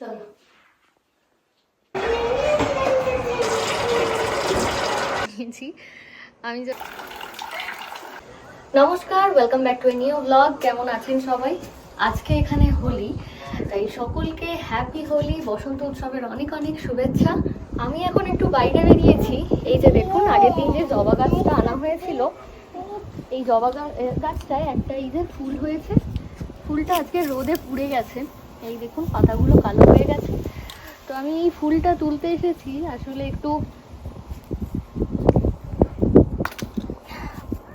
চলো। আমি নমস্কার welcome back to a new blog কেমন আছেন সবাই? আজকে এখানে হোলি তাই সকলকে হ্যাপি হোলি বসন্ত উৎসবের অনেক অনেক শুভেচ্ছা। আমি এখন একটু বাইরে বেরিয়েছি। এই যে দেখুন আগের দিন যে জবা গাছটা আনা হয়েছিল এই জবা গাছটায় একটা এই যে ফুল হয়েছে। ফুলটা আজকে রোদে পুড়ে গেছে। এই দেখুন, পাতাগুলো কালো হয়ে গেছে। তো আমি এই ফুলটা তুলতে এসেছি, আসলে একটু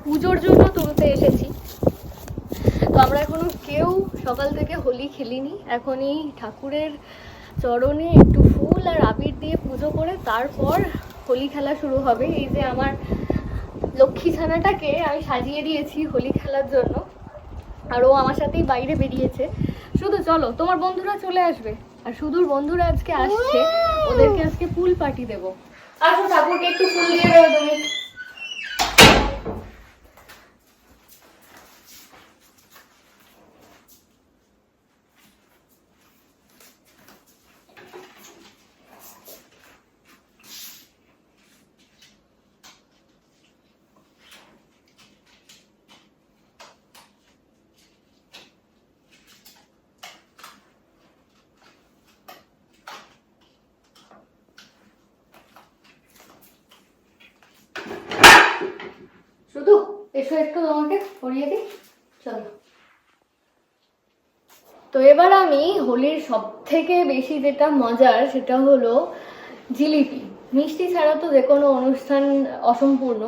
পুজোর জন্য তুলতে এসেছি। তো আমরা এখনও কেউ সকাল থেকে হোলি খেলিনি। এখন এই ঠাকুরের চরণে একটু ফুল আর আবির দিয়ে পুজো করে তারপর হোলি খেলা শুরু হবে। এই যে আমার লক্ষ্মী ছানাটাকে আমি সাজিয়ে দিয়েছি হোলি খেলার জন্য। আর ও আমার সাথেই বাইরে বেরিয়েছে। শুধু চলো, তোমার বন্ধুরা চলে আসবে। আর সুদূর বন্ধুরা আজকে আসছে, ওদেরকে আজকে ফুল পার্টি দেবো। আসো ঠাকুরকে একটু ফুল দিয়ে দেবো তুমি শুধু এসো একটু তোমাকে পরিয়ে দিই। চলো। তো এবার আমি হোলির সব থেকে বেশি যেটা মজার সেটা হলো জিলিপি। মিষ্টি ছাড়া তো যে কোনো অনুষ্ঠান অসম্পূর্ণ।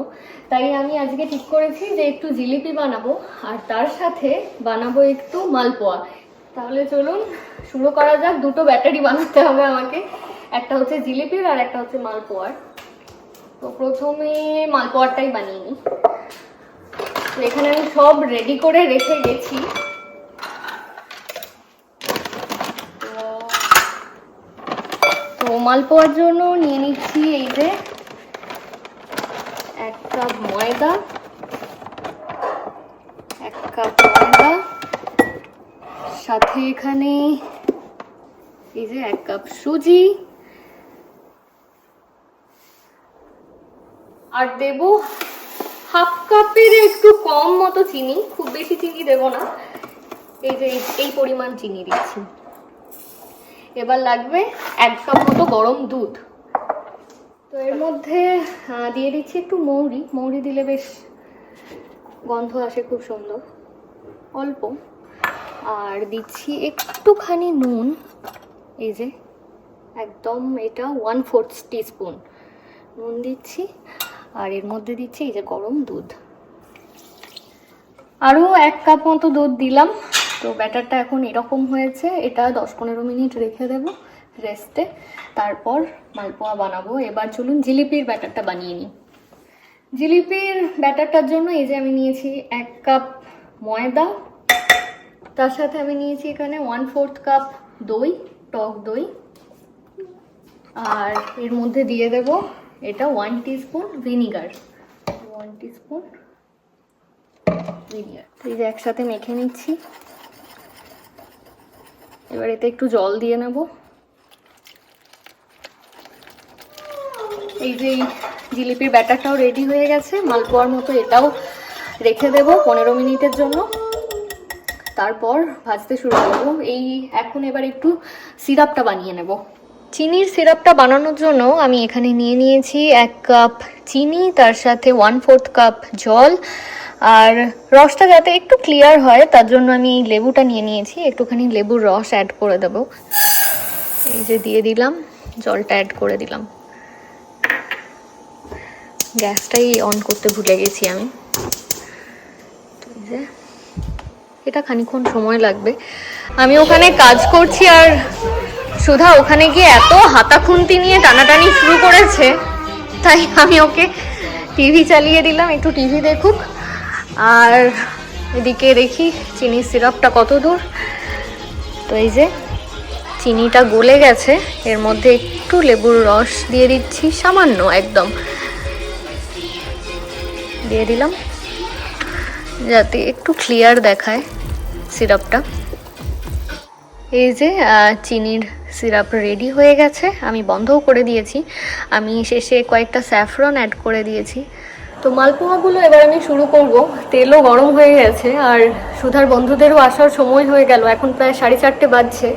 তাই আমি আজকে ঠিক করেছি যে একটু জিলিপি বানাবো আর তার সাথে বানাবো একটু মালপোয়া। তাহলে চলুন, শুরু করা যাক। দুটো ব্যাটারি বানাতে হবে আমাকে। একটা হচ্ছে জিলিপির আর একটা হচ্ছে মালপোয়ার। তো প্রথমে মালপোয়ারটাই বানিয়ে নিই। এখানে আমি সব রেডি করে রেখে গেছি। তো- মালপোয়ার জন্য নিয়ে নিচ্ছি এই যে এক কাপ ময়দা, এক কাপ ময়দা, সাথে এখানে এই যে এক কাপ সুজি। আর দেব হাফ কাপের একটু কম মতো চিনি, খুব বেশি চিনি দেব না। এই যে, এই- পরিমাণ চিনি দিচ্ছি। এবার লাগবে এক কাপ মতো গরম দুধ। তো এর মধ্যে দিয়ে দিচ্ছি একটু মৌরি। মৌরি দিলে বেশ গন্ধ আসে খুব সুন্দর। অল্প। আর দিচ্ছি একটুখানি নুন। এই যে, একদম এটা ওয়ান ফোর্থ টিস্পুন নুন দিচ্ছি। আর এর মধ্যে দিচ্ছি এই যে গরম দুধ। আরও এক কাপ মতো দুধ দিলাম। তো ব্যাটারটা এখন এরকম হয়েছে, এটা দশ পনেরো মিনিট রেখে দেবো রেস্টে তারপর মালপোয়া বানাবো। এবার চলুন জিলিপির ব্যাটারটা বানিয়ে নিই। জিলিপির ব্যাটারটার জন্য এই যে আমি নিয়েছি এক কাপ ময়দা। তার সাথে আমি নিয়েছি এখানে ওয়ান ফোর্থ কাপ দই, টক দই। আর এর মধ্যে দিয়ে দেব এটা one teaspoon vinegar one teaspoon vinegar এই যে একসাথে মেখে নিচ্ছি। এবার এতে একটু জল দিয়ে নেব। এই যে এই জিলিপির ব্যাটারটাও রেডি হয়ে গেছে। মালপোয়ার মতো এটাও রেখে দেব পনেরো মিনিটের জন্য। তারপর ভাজতে শুরু করব। এই এখন এবার একটু সিরাপটা বানিয়ে নেব। চিনির সিরাপটা বানানোর জন্য আমি এখানে নিয়ে নিয়েছি এক কাপ চিনি, তার সাথে ওয়ান ফোর্থ কাপ জল। আর রসটা যাতে একটু ক্লিয়ার হয়, তার জন্য আমি এই লেবুটা নিয়ে নিয়েছি। একটুখানি লেবুর রস অ্যাড করে দেবো। এই যে দিয়ে দিলাম, জলটা অ্যাড করে দিলাম। গ্যাসটাই অন করতে ভুলে গেছি আমি। এটা খানিক্ষণ সময় লাগবে। আমি ওখানে কাজ করছি আর সুধা ওখানে গিয়ে এত হাতা খুন্তি নিয়ে টানাটানি শুরু করেছে, তাই আমি ওকে টিভি চালিয়ে দিলাম, একটু টিভি দেখুক। আর এদিকে দেখি চিনির সিরাপটা কত দূর। তো এই যে চিনিটা গলে গেছে, এর মধ্যে একটু লেবুর রস দিয়ে দিচ্ছি, সামান্য একদম। দিয়ে দিলাম, যাতে একটু ক্লিয়ার দেখায় সিরাপটা। এই যে চিনির সিরাপ রেডি হয়ে গেছে, আমি বন্ধও করে দিয়েছি। আমি শেষে কয়েকটা স্যাফরন অ্যাড করে দিয়েছি। তো মালপোয়াগুলো এবার আমি শুরু করব। তেলও গরম হয়ে গেছে, আর সুধার বন্ধুদেরও আসার সময় হয়ে গেল। এখন প্রায় সাড়ে চারটে বাজছে।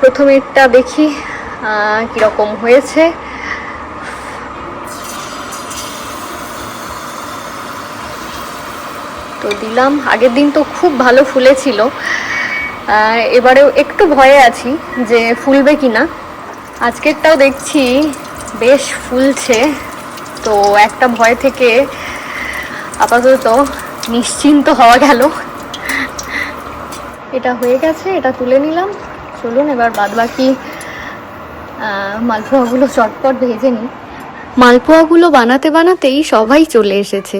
প্রথমে একটা দেখি কীরকম হয়েছে। তো দিলাম। আগের দিন তো খুব ভালো ফুলেছিল। এবারেও একটু ভয়ে আছি যে ফুলবে কি না আজকেরটাও দেখছি বেশ ফুলছে, তো একটা ভয় থেকে আপাতত নিশ্চিন্ত হওয়া গেল। এটা হয়ে গেছে, এটা তুলে নিলাম। চলুন এবার বাদ বাকি মালপোয়াগুলো চটপট ভেজে নিই। মালপোয়াগুলো বানাতে বানাতেই সবাই চলে এসেছে।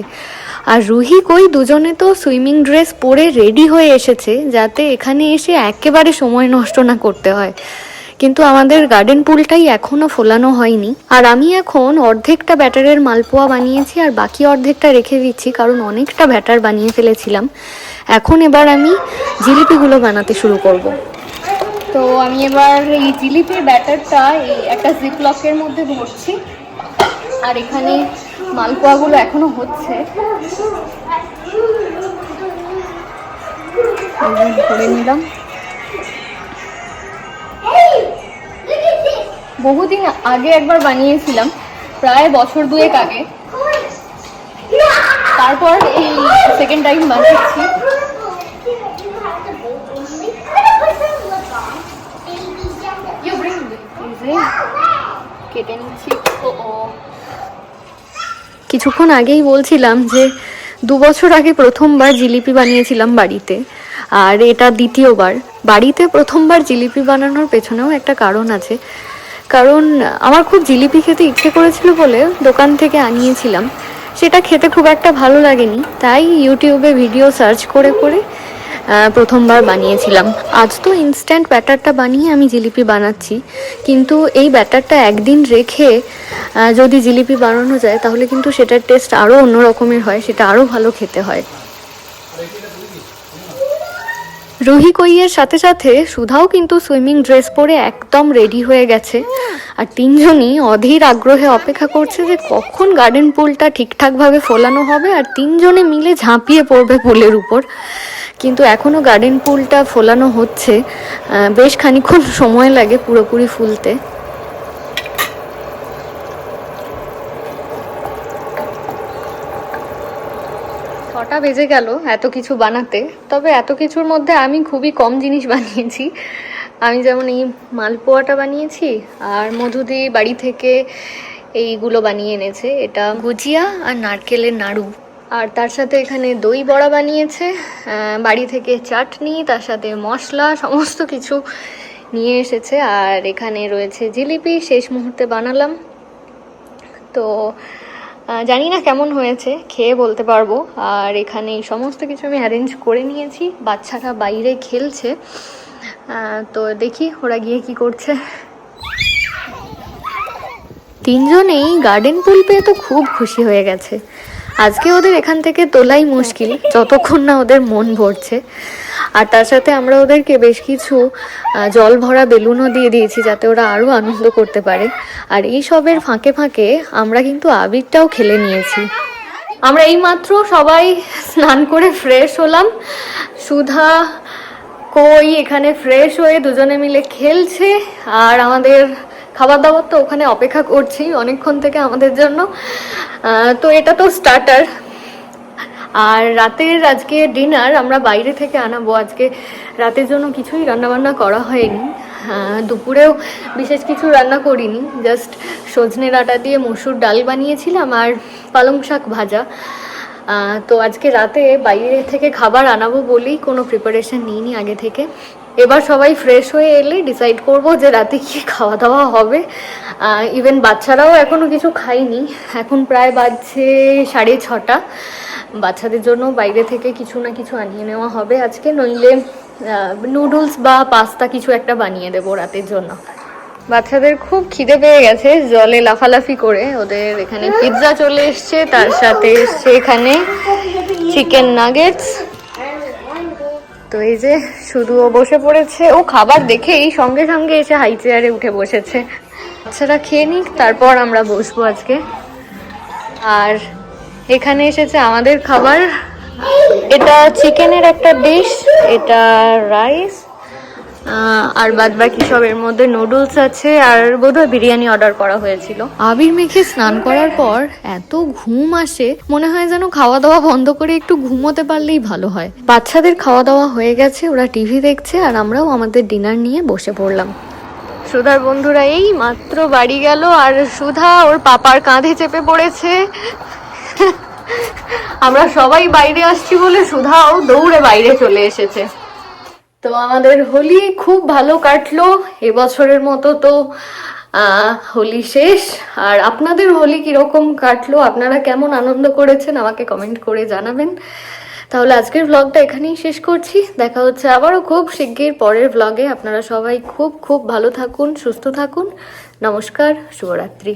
আর রুহি কই? দুজনে তো সুইমিং ড্রেস পরে রেডি হয়ে এসেছে, যাতে এখানে এসে একেবারে সময় নষ্ট না করতে হয়। কিন্তু আমাদের গার্ডেন পুলটাই এখনও ফোলানো হয়নি। আর আমি এখন অর্ধেকটা ব্যাটারের মালপোয়া বানিয়েছি আর বাকি অর্ধেকটা রেখে দিচ্ছি, কারণ অনেকটা ব্যাটার বানিয়ে ফেলেছিলাম। এখন এবার আমি জিলিপিগুলো বানাতে শুরু করব। তো আমি এবার এই জিলিপির ব্যাটারটা এই একটা জিপলকের মধ্যে ভরছি। আর এখানে মালপোয়াগুলো এখনও হচ্ছে। ভরে নিলাম। বহুদিন আগে একবার বানিয়েছিলাম প্রায় বছর দুয়েক আগে। তারপর এই সেকেন্ড টাইম বানাচ্ছি কেটে নিচ্ছি। কিছুক্ষণ আগেই বলছিলাম যে দু বছর আগে প্রথমবার জিলিপি বানিয়েছিলাম বাড়িতে, আর এটা দ্বিতীয়বার। বাড়িতে প্রথমবার জিলিপি বানানোর পেছনেও একটা কারণ আছে। কারণ আমার খুব জিলিপি খেতে ইচ্ছে করেছিল বলে দোকান থেকে আনিয়েছিলাম। সেটা খেতে খুব একটা ভালো লাগেনি, তাই ইউটিউবে ভিডিও সার্চ করে করে প্রথমবার বানিয়েছিলাম। আজ তো ইনস্ট্যান্ট ব্যাটারটা বানিয়ে আমি জিলিপি বানাচ্ছি। কিন্তু এই ব্যাটারটা একদিন রেখে যদি জিলিপি বানানো যায়, তাহলে কিন্তু সেটার টেস্ট আরও অন্য রকমের হয়, সেটা আরও ভালো খেতে হয়। রুহি কইয়ের সাথে সাথে সুধাও কিন্তু সুইমিং ড্রেস পরে একদম রেডি হয়ে গেছে। আর তিনজনই অধীর আগ্রহে অপেক্ষা করছে যে কখন গার্ডেন পুলটা ঠিকঠাকভাবে ফোলানো হবে, আর তিনজনে মিলে ঝাঁপিয়ে পড়বে পুলের উপর। কিন্তু এখনও গার্ডেন পুলটা ফোলানো হচ্ছে। বেশ খানিক্ষণ সময় লাগে পুরোপুরি ফুলতে। ছটা বেজে গেল এত কিছু বানাতে। তবে এত কিছুর মধ্যে আমি খুবই কম জিনিস বানিয়েছি। আমি যেমন এই মালপোয়াটা বানিয়েছি আর মধুদি বাড়ি থেকে এইগুলো বানিয়ে এনেছে। এটা গুজিয়া আর নারকেলের নাড়ু। আর তার সাথে এখানে দই বড়া বানিয়েছে বাড়ি থেকে চাটনি, তার সাথে মশলা, সমস্ত কিছু নিয়ে এসেছে। আর এখানে রয়েছে জিলিপি, শেষ মুহূর্তে বানালাম। তো জানি না কেমন হয়েছে, খেয়ে বলতে পারব। আর এখানে সমস্ত কিছু আমি অ্যারেঞ্জ করে নিয়েছি, বাচ্চারা বাইরে খেলছে। তো দেখি ওরা গিয়ে কি করছে। তিনজনেই গার্ডেন পুল পেয়ে তো খুব খুশি হয়ে গেছে। আজকে ওদের এখান থেকে তোলাই মুশকিল, যতক্ষণ না ওদের মন ভরছে। আর তার সাথে আমরা ওদেরকে বেশ কিছু জল ভরা বেলুনও দিয়ে দিয়েছি যাতে ওরা আরও আনন্দ করতে পারে। আর এই সবের ফাঁকে ফাঁকে আমরা কিন্তু আবিরটাও খেলে নিয়েছি। আমরা এইমাত্র সবাই স্নান করে ফ্রেশ হলাম। সুধা, কই এখানে ফ্রেশ হয়ে দুজনে মিলে খেলছে। আর আমাদের খাবার দাবার তো ওখানে অপেক্ষা করছি অনেকক্ষণ থেকে আমাদের জন্য। তো এটা তো স্টার্টার আর রাতের আজকে ডিনার আমরা বাইরে থেকে আনাবো। আজকে রাতের জন্য কিছুই রান্নাবান্না করা হয়নি। দুপুরেও বিশেষ কিছু রান্না করিনি। জাস্ট সজনে ডাঁটা দিয়ে মসুর ডাল বানিয়েছিলাম আর পালং শাক ভাজা। তো আজকে রাতে বাইরে থেকে খাবার আনাবো বলেই কোনো প্রিপারেশন নিইনি আগে থেকে। এবার সবাই ফ্রেশ হয়ে এলে ডিসাইড করব যে রাতে কি খাওয়া দাওয়া হবে। ইভেন বাচ্চারাও এখনও কিছু খায়নি। এখন প্রায় বাজছে সাড়ে ছটা। বাচ্চাদের জন্য বাইরে থেকে কিছু না কিছু আনিয়ে নেওয়া হবে আজকে। নইলে নুডলস বা পাস্তা কিছু একটা বানিয়ে দেবো রাতের জন্য। বাচ্চাদের খুব খিদে পেয়ে গেছে জলে লাফালাফি করে। ওদের এখানে পিৎজা চলে এসছে, তার সাথে এসছে এখানে চিকেন নাগেটস তো এই যে শুধু ও বসে পড়েছে। ও খাবার দেখে এই সঙ্গে সঙ্গে এসে হাই চেয়ারে উঠে বসেছে। বাচ্চারা খেয়ে নিক, তারপর আমরা বসবো আজকে। আর এখানে এসেছে আমাদের খাবার। এটা চিকেনের একটা ডিশ এটা রাইস আর বাদ বাকি সব এর মধ্যে নুডলস আছে আর বোধহয় বিরিয়ানি অর্ডার করা হয়েছিল। আবির মেখে স্নান করার পর এত ঘুম আসে মনে হয় যেন খাওয়া দাওয়া বন্ধ করে একটু ঘুমোতে পারলেই ভালো হয়। বাচ্চাদের খাওয়া দাওয়া হয়ে গেছে ওরা টিভি দেখছে আর আমরাও আমাদের ডিনার নিয়ে বসে পড়লাম। সুধার বন্ধুরা এই মাত্র বাড়ি গেল আর সুধা ওর পাপার কাঁধে চেপে পড়েছে। আমরা সবাই বাইরে আসছি বলে সুধাও দৌড়ে বাইরে চলে এসেছে। তো আমাদের হোলি খুব ভালো কাটলো। এবছরের মতো তো হোলি শেষ। আর আপনাদের হোলি কীরকম কাটলো? আপনারা কেমন আনন্দ করেছেন? আমাকে কমেন্ট করে জানাবেন। তাহলে আজকের ব্লগটা এখানেই শেষ করছি। দেখা হচ্ছে আবারও খুব শিগগির পরের ব্লগে আপনারা সবাই খুব খুব ভালো থাকুন, সুস্থ থাকুন। নমস্কার, শুভরাত্রি।